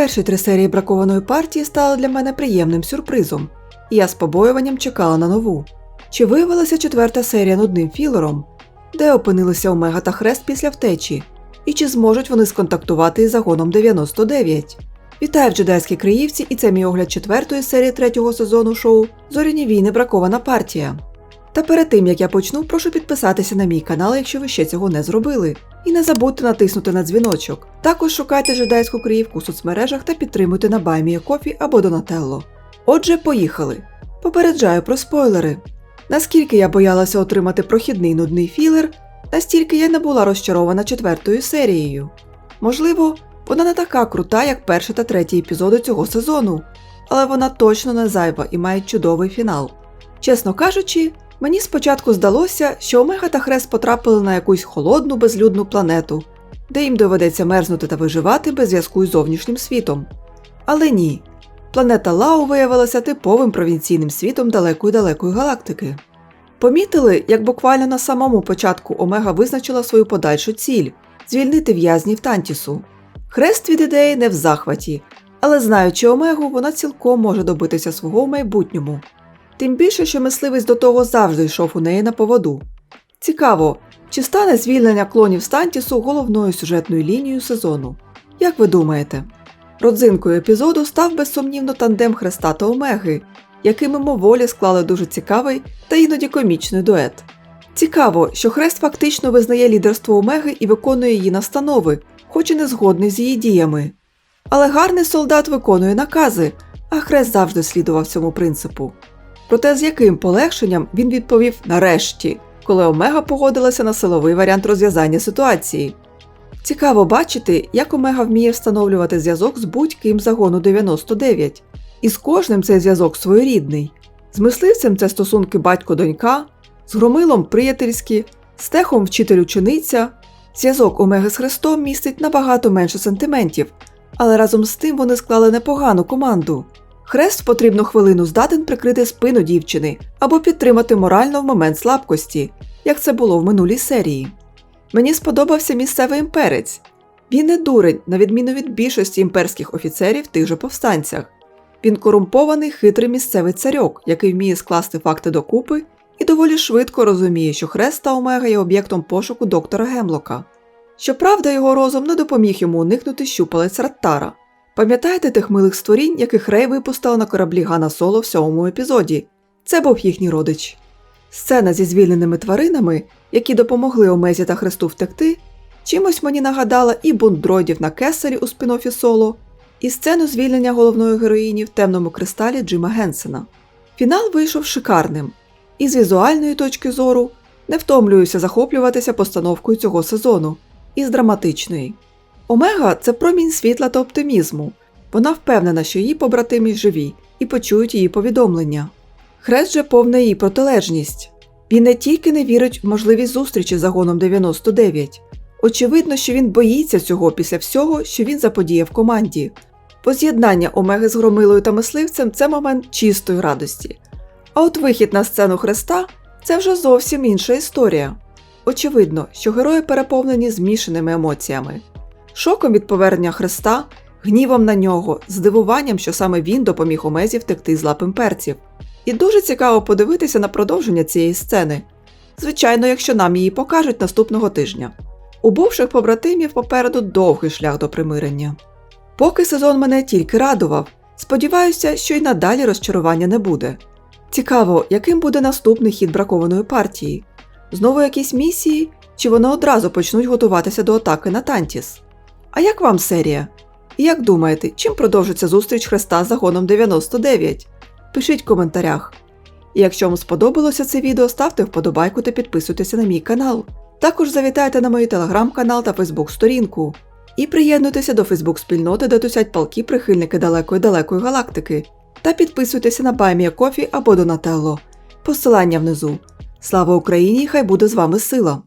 Перші три серії бракованої партії стали для мене приємним сюрпризом, і я з побоюванням чекала на нову. Чи виявилася четверта серія нудним філером, де опинилися Омега та Хрест після втечі, і чи зможуть вони сконтактувати із загоном 99? Вітаю в джедайській Криївці, і це мій огляд четвертої серії третього сезону шоу Зоряні війни бракована партія. Та перед тим як я почну, прошу підписатися на мій канал, якщо ви ще цього не зробили. І не забудьте натиснути на дзвіночок. Також шукайте жидайську криївку у соцмережах та підтримуйте на Кофі або Донателло. Отже, поїхали. Попереджаю про спойлери. Наскільки я боялася отримати прохідний нудний філер, настільки я не була розчарована четвертою серією. Можливо, вона не така крута, як перший та третій епізоди цього сезону, але вона точно не зайва і має чудовий фінал. Чесно кажучи, мені спочатку здалося, що Омега та Хрест потрапили на якусь холодну безлюдну планету, де їм доведеться мерзнути та виживати без зв'язку із зовнішнім світом. Але ні. Планета Лау виявилася типовим провінційним світом далекої далекої галактики. Помітили, як буквально на самому початку Омега визначила свою подальшу ціль звільнити в'язнів Тантісу. Хрест від ідеї не в захваті, але знаючи Омегу, вона цілком може добитися свого в майбутньому. Тим більше, що мисливець до того завжди йшов у неї на поводу. Цікаво, чи стане звільнення клонів Стантісу головною сюжетною лінією сезону? Як ви думаєте? Родзинкою епізоду став безсумнівно тандем Хреста та Омеги, який мимоволі склали дуже цікавий та іноді комічний дует. Цікаво, що Хрест фактично визнає лідерство Омеги і виконує її настанови, хоч і не згодний з її діями. Але гарний солдат виконує накази, а Хрест завжди слідував цьому принципу. Проте з яким полегшенням він відповів нарешті, коли Омега погодилася на силовий варіант розв'язання ситуації. Цікаво бачити, як Омега вміє встановлювати зв'язок з будь-ким загону 99, і з кожним цей зв'язок своєрідний. З мисливцем це стосунки батько-донька, з громилом приятельські, з техом вчитель-учениця. Зв'язок Омеги з Христом містить набагато менше сантиментів, але разом з тим вони склали непогану команду. Хрест в потрібну хвилину здатен прикрити спину дівчини або підтримати морально в момент слабкості, як це було в минулій серії. Мені сподобався місцевий імперець. Він не дурень, на відміну від більшості імперських офіцерів тих же повстанцях. Він корумпований хитрий місцевий царьок, який вміє скласти факти докупи і доволі швидко розуміє, що хрест та Омега є об'єктом пошуку доктора Гемлока. Щоправда, його розум не допоміг йому уникнути щупалець Раттара. Пам'ятаєте тих милих створінь, яких Рей випустила на кораблі Гана Соло в сьомому епізоді? Це був їхній родич. Сцена зі звільненими тваринами, які допомогли Омезі та Христу втекти, чимось мені нагадала і бунт дроїдів на Кесарі у спін-оффі Соло, і сцену звільнення головної героїні в темному кристалі Джима Генсена. Фінал вийшов шикарним, і з візуальної точки зору не втомлююся захоплюватися постановкою цього сезону, і з драматичної. Омега це промінь світла та оптимізму. Вона впевнена, що її побратимі живі і почують її повідомлення. Хрест же повна її протилежність. Він не тільки не вірить в можливість зустрічі з загоном 99. Очевидно, що він боїться цього після всього, що він заподіяв команді. Поз'єднання Омеги з громилою та мисливцем це момент чистої радості. А от вихід на сцену Хреста це вже зовсім інша історія. Очевидно, що герої переповнені змішаними емоціями шоком від повернення Христа, гнівом на нього, здивуванням, що саме він допоміг Омезі втекти з лап імперців. І дуже цікаво подивитися на продовження цієї сцени. Звичайно, якщо нам її покажуть наступного тижня. У бувших побратимів попереду довгий шлях до примирення. Поки сезон мене тільки радував, сподіваюся, що й надалі розчарування не буде. Цікаво, яким буде наступний хід бракованої партії. Знову якісь місії, чи вони одразу почнуть готуватися до атаки на Тантіс? А як вам серія? І як думаєте, чим продовжиться зустріч Хреста з загоном 99? Пишіть в коментарях. І якщо вам сподобалося це відео, ставте вподобайку та підписуйтеся на мій канал. Також завітайте на мій телеграм-канал та фейсбук-сторінку. І приєднуйтеся до фейсбук-спільноти, де тусять палки прихильники далекої-далекої галактики. Та підписуйтеся на Баймія Кофі або Донателло. Посилання внизу. Слава Україні! Хай буде з вами сила!